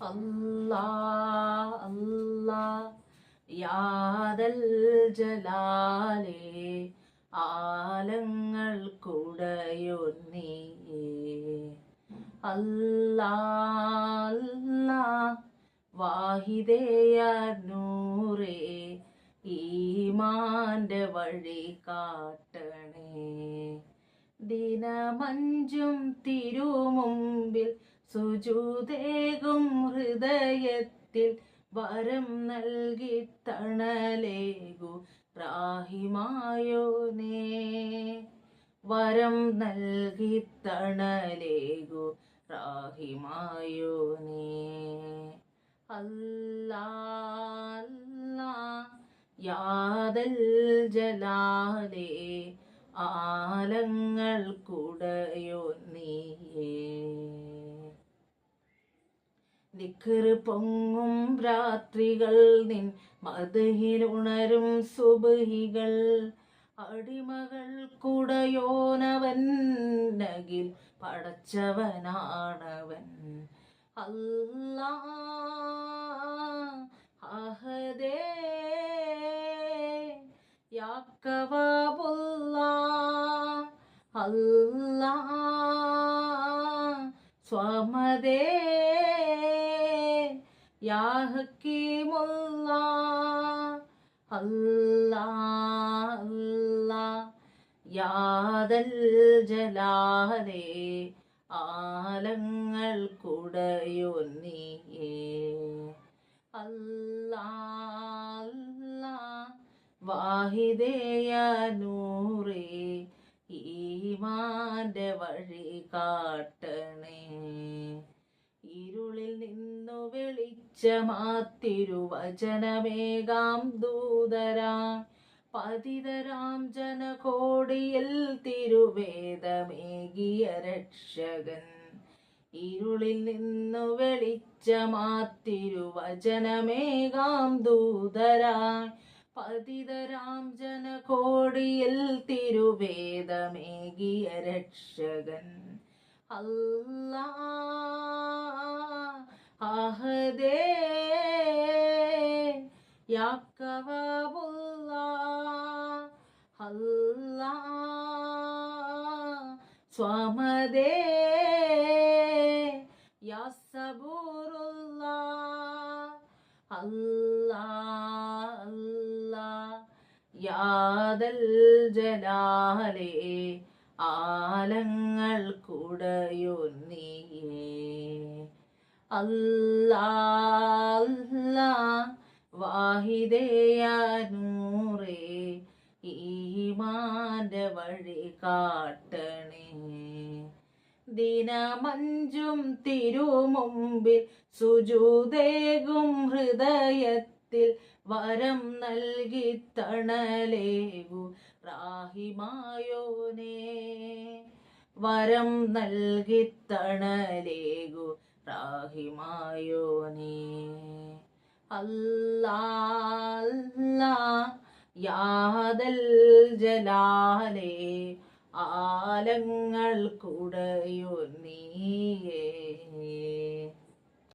അല്ലാ യാദൽ ജലാലേ ആലങ്ങൾ കുടയൊന്നീയേ അല്ല വാഹിതേയ നൂറേ ഈമാന്റെ വഴി കാട്ടണേ. ദിനമഞ്ചും തിരുമുമ്പിൽ സുജൂതേകും ഹൃദയത്തിൽ വരം നൽകി തണലേകു റാഹിമായോനേ വരം നൽകി തണലേകു റാഹിമായോനേ അല്ലാ യാതൽ ജലാലേ ആലങ്ങൾ കുടയോ നീയേ. നിക്കറ് പൊങ്ങും രാത്രികൾ നിൻ മതയിലുണരും സുബഹികൾ. അടിമകൾ കുടയോനവൻ നകിൽ പടച്ചവനാണവൻ. അല്ലാ അഹദേ യാക്കവാബുല്ലാ അല്ലാ സ്വമദേ യാ യാദൽ ആലങ്ങൾ കുടയോ നീയേ അല്ലാ അല്ലാ വാഹിദേയ നൂറേ ഈമാന്റെ വഴി കാട്ടണേ ഇരുളിൽ നിന്നു വെളിച്ചമാത്തിരുവചനമേകാം ദൂതരാം. പതിതരാം ജനകോടിയിൽ തിരുവേദമേകിയ രക്ഷകൻ. ഇരുളിൽ നിന്നു വെളിച്ചമാത്തിരുവചനമേകാം ദൂതരാ. പതിതരാം ജനകോടിയിൽ തിരുവേദമേകിയ രക്ഷകൻ. അല്ലാ അഹദേ യാക്കവാബുല്ലാ അല്ലാ സ്വാമദേ യാ സബൂറുല്ലാ അല്ലാ അല്ലാ യാദൽ ജലാലേ ആലങ്ങൾ കുടയോ നീയേ അല്ലാ നൂറേ ഈമാന്റെ വഴി കാട്ടണേ. ദിനമഞ്ചും തിരുമുമ്പിൽ സുജൂതേകും ഹൃദയത്തിൽ വരം നൽകി തണലേകു റാഹിമായോനേ. വരം നൽകി തണലേകു റാഹിമായോനേ അല്ലാ യാദൽ ജലാലേ ആലങ്ങൾ കൂടയോ നീയേ